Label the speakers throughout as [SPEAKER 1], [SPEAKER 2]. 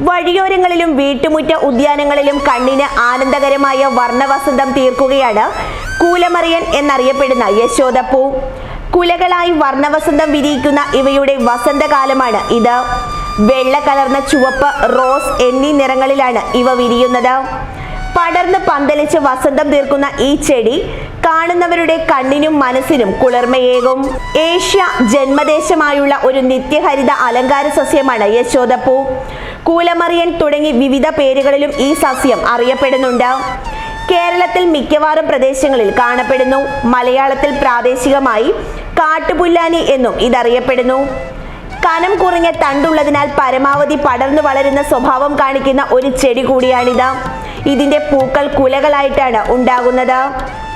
[SPEAKER 1] വഴിയോരങ്ങളിലും വീട്ടുമുറ്റ ഉദ്യാനങ്ങളിലും കണ്ണിന് ആനന്ദകരമായ വർണവസന്തം തീർക്കുകയാണ് കൂലമറിയൻ എന്നറിയപ്പെടുന്ന യശോദപ്പൂ. കുലകളായി വർണവസന്തം വിരിയിക്കുന്ന ഇവയുടെ വസന്തകാലമാണ് ഇത്. വെള്ള കലർന്ന ചുവപ്പ് റോസ് എന്നീ നിറങ്ങളിലാണ് ഇവ വിരിയുന്നത്. പടർന്ന് പന്തലിച്ച് വസന്തം തീർക്കുന്ന ഈ ചെടി കാണുന്നവരുടെ കണ്ണിനും മനസ്സിനും കുളിർമയേകും. ഏഷ്യ ജന്മദേശമായുള്ള ഒരു നിത്യഹരിത അലങ്കാര സസ്യമാണ് യശോദപ്പൂ. കൂലമറിയൻ തുടങ്ങി വിവിധ പേരുകളിലും ഈ സസ്യം അറിയപ്പെടുന്നുണ്ട്. കേരളത്തിൽ മിക്കവാറും പ്രദേശങ്ങളിൽ കാണപ്പെടുന്നു. മലയാളത്തിൽ പ്രാദേശികമായി കാട്ടുപുല്ലാനി എന്നും ഇതറിയപ്പെടുന്നു. കനം കുറഞ്ഞ തണ്ടുള്ളതിനാൽ പരമാവധി പടർന്നു വളരുന്ന സ്വഭാവം കാണിക്കുന്ന ഒരു ചെടി കൂടിയാണിത്. ഇതിന്റെ പൂക്കൾ കുലകളായിട്ടാണ് ഉണ്ടാകുന്നത്.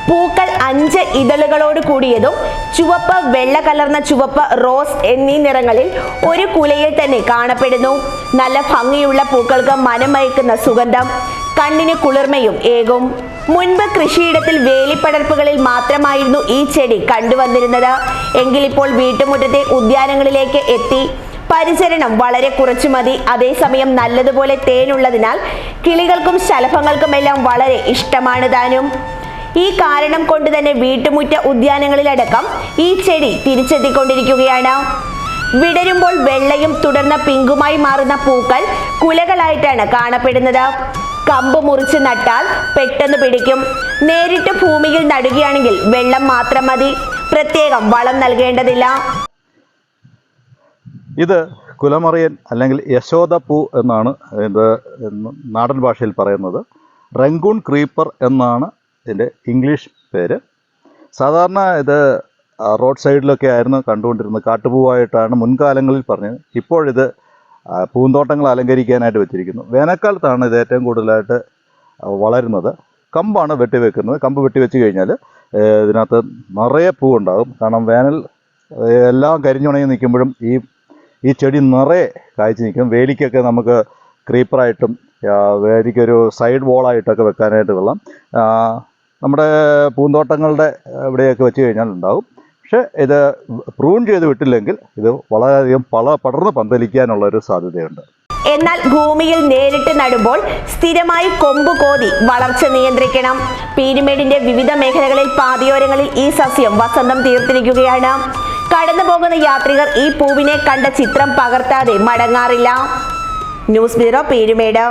[SPEAKER 1] പൂക്കൾ അഞ്ച് ഇതളുകളോട് കൂടിയതും ചുവപ്പ് വെള്ള കലർന്ന ചുവപ്പ് റോസ് എന്നീ നിറങ്ങളിൽ ഒരു കുലയിൽ തന്നെ കാണപ്പെടുന്നു. നല്ല ഭംഗിയുള്ള പൂക്കൾക്ക് മനമയക്കുന്ന സുഗന്ധം കണ്ണിന് കുളിർമയും ഏകും. മുൻപ് കൃഷിയിടത്തിൽ വേലിപ്പടർപ്പുകളിൽ മാത്രമായിരുന്നു ഈ ചെടി കണ്ടുവന്നിരുന്നത്. എങ്കിലിപ്പോൾ വീട്ടുമുറ്റത്തെ ഉദ്യാനങ്ങളിലേക്ക് എത്തി പരിചരണം വളരെ കുറച്ചു മതി. അതേസമയം നല്ലതുപോലെ തേനുള്ളതിനാൽ കിളികൾക്കും ശലഭങ്ങൾക്കുമെല്ലാം വളരെ ഇഷ്ടമാണ് താനും. ഈ കാരണം കൊണ്ട് തന്നെ വീട്ടുമുറ്റ ഉദ്യാനങ്ങളിലടക്കം ഈ ചെടി തിരിച്ചെത്തിക്കൊണ്ടിരിക്കുകയാണ്. വിടരുമ്പോൾ വെള്ളയും തുടർന്ന് പിങ്കുമായി മാറുന്ന പൂക്കൾ കുലകളായിട്ടാണ് കാണപ്പെടുന്നത്. കമ്പ് മുറിച്ച് നട്ടാൽ പെട്ടെന്ന് പിടിക്കും. നേരിട്ട് ഭൂമിയിൽ നടുകയാണെങ്കിൽ വെള്ളം മാത്രം മതി. പ്രത്യേകം വളം നൽകേണ്ടതില്ല.
[SPEAKER 2] ഇത് കുലമറിയൻ അല്ലെങ്കിൽ യശോദ പൂ എന്നാണ് ഇത് നാടൻ ഭാഷയിൽ പറയുന്നത്. റംഗൂൺ ക്രീപ്പർ എന്നാണ് ഇതിന്റെ ഇംഗ്ലീഷ് പേര്. സാധാരണ ഇത് റോഡ് സൈഡിലൊക്കെ ആയിരുന്നു കണ്ടുകൊണ്ടിരുന്നത്. കാട്ടുപൂവായിട്ടാണ് മുൻകാലങ്ങളിൽ പറഞ്ഞത്. ഇപ്പോഴിത് പൂന്തോട്ടങ്ങൾ അലങ്കരിക്കാനായിട്ട് വെച്ചിരിക്കുന്നു. വേനൽക്കാലത്താണ് ഇത് ഏറ്റവും കൂടുതലായിട്ട് വളരുന്നത്. കമ്പാണ് വെട്ടിവെക്കുന്നത്. കമ്പ് വെട്ടിവെച്ച് കഴിഞ്ഞാൽ ഇതിനകത്ത് നിറയെ പൂവുണ്ടാകും. കാരണം വേനൽ എല്ലാം കരിഞ്ഞുണങ്ങി നിൽക്കുമ്പോഴും ഈ ഈ ചെടി നിറയെ കായ്ച്ചു നിൽക്കും. വേലിക്കൊക്കെ നമുക്ക് ക്രീപ്പറായിട്ടും വേലിക്കൊരു സൈഡ് വോളായിട്ടൊക്കെ വെക്കാനായിട്ട് കൊള്ളാം നമ്മുടെ പൂന്തോട്ടങ്ങളുടെ ഇവിടെയൊക്കെ വെച്ച് കഴിഞ്ഞാൽ ഉണ്ടാവും. പക്ഷേ ഇത് പ്രൂൺ ചെയ്ത് വിട്ടില്ലെങ്കിൽ ഇത് വളരെയധികം പള പടർന്ന് പന്തലിക്കാനുള്ള ഒരു സാധ്യതയുണ്ട്.
[SPEAKER 1] എന്നാൽ ഭൂമിയിൽ നേരിട്ട് നടുമ്പോൾ സ്ഥിരമായി കൊമ്പ് കോതി വളർച്ച നിയന്ത്രിക്കണം. പീരുമേടിന്റെ വിവിധ മേഖലകളിൽ പാതയോരങ്ങളിൽ ഈ സസ്യം വസന്തം തീർത്തിരിക്കുകയാണ്. കടന്നു പോകുന്ന യാത്രികർ ഈ പൂവിനെ കണ്ട ചിത്രം പകർത്താതെ മടങ്ങാറില്ല. News bureau Peermade.